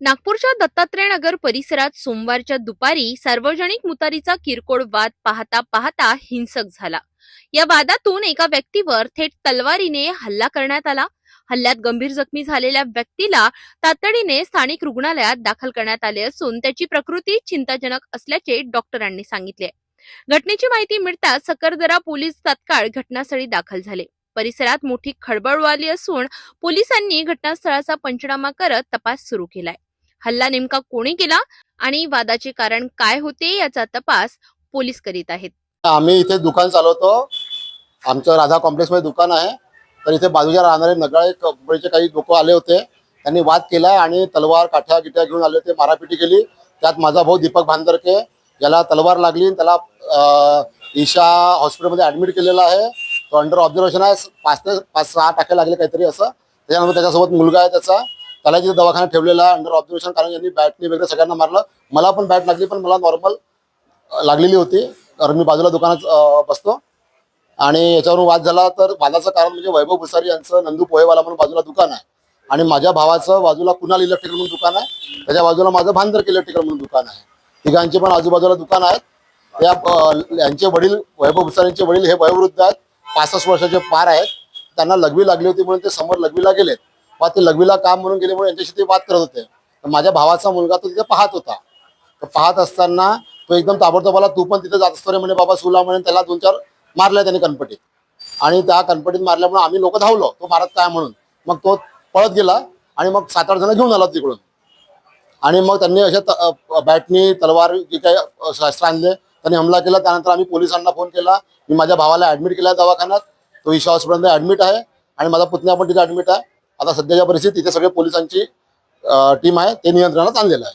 नागपूरच्या दत्तात्रय नगर परिसरात सोमवारच्या दुपारी सार्वजनिक मुतारीचा किरकोळ वाद पाहता पाहता हिंसक झाला. या वादातून एका व्यक्तीवर थेट तलवारीने हल्ला करण्यात आला. हल्ल्यात गंभीर जखमी झालेल्या व्यक्तीला तातडीने स्थानिक रुग्णालयात दाखल करण्यात आले असून त्याची प्रकृती चिंताजनक असल्याचे डॉक्टरांनी सांगितले. घटनेची माहिती मिळताच सकरदरा पोलीस तात्काळ घटनास्थळी दाखल झाले. परिसरात मोठी खळबळ उडाली असून पोलिसांनी घटनास्थळाचा पंचनामा करत तपास सुरू केलाय. हल्ला नेमका कोणी केला आणि वादाचे कारण काय होते याचा तपास पोलीस करीत आहेत. आम्ही इथे दुकान चालवतो. आमचं राधा कॉम्प्लेक्समध्ये दुकान आहे. तर इथे बाजूच्या राहणारे नगाळे कंपनीचे काही लोक आले होते. त्यांनी वाद केला आणि तलवार काठ्या गिट्या घेऊन आले होते मारापिटी केली. त्यात माझा भाऊ दीपक भांदरके याला तलवार लागली त्याला ईशा हॉस्पिटलमध्ये ऍडमिट केलेला आहे. तो अंडर ऑब्झर्वेशन आहे. पाच ते पाच सहा टाके लागले काहीतरी असं. त्याच्यानंतर त्याच्यासोबत मुलगा आहे त्याचा. त्याला तिथे दवाखान्यात ठेवलेला आहे अंडर ऑब्झर्वेशन कारण यांनी बॅटने वगैरे सगळ्यांना मारलं. मला पण बॅट लागली पण मला नॉर्मल लागलेली होती कारण मी बाजूला दुकानात बसतो. आणि याच्यावरून वाद झाला तर वादाचं कारण म्हणजे वैभव भुसारी यांचं नंदू पोहेवाला म्हणून बाजूला दुकान आहे. आणि माझ्या भावाचं बाजूला कुणाल इलेक्ट्रिकल म्हणून दुकान आहे. त्याच्या बाजूला माझं भांदर इलेक्ट्रिकल म्हणून दुकान आहे. तिघांचे पण आजूबाजूला दुकान आहेत. त्या यांचे वडील वैभव भुसारींचे वडील हे वयोवृद्ध आहेत. पासष्ट वर्षाचे पार आहेत. त्यांना लघवी लागली होती म्हणून ते समोर लघवीला गेलेत. मग ते लघवीला काम म्हणून गेल्यामुळे यांच्याशी ते वाद करत होते. तर माझ्या भावाचा मुलगा तो तिथे पाहत होता. तर पाहत असताना तो एकदम ताबडतोब आला तू पण तिथे जात असतो रे म्हणे बाबा सुला म्हणे त्याला दोन चार मारल्या त्याने कणपटीत. आणि त्या कणपटीत मारल्यामुळे आम्ही लोक धावलो. तो मारत काय म्हणून? मग तो पळत गेला आणि मग सात आठ जण घेऊन आला तिकडून. आणि मग त्यांनी अशा त- बॅटनी तलवार जे काही शस्त्र आणले त्यांनी हमला केला. त्यानंतर आम्ही पोलिसांना फोन केला. मी माझ्या भावाला ऍडमिट केला दवाखान्यात. तो ईशा हॉस्पिटलमध्ये ऍडमिट आहे. आणि माझा पुतण्या पण तिथे ऍडमिट आहे. आता सध्याच्या परिस्थितीत तिथे सगळे पोलिसांची टीम आहे ते नियंत्रणात आणलेलं आहे.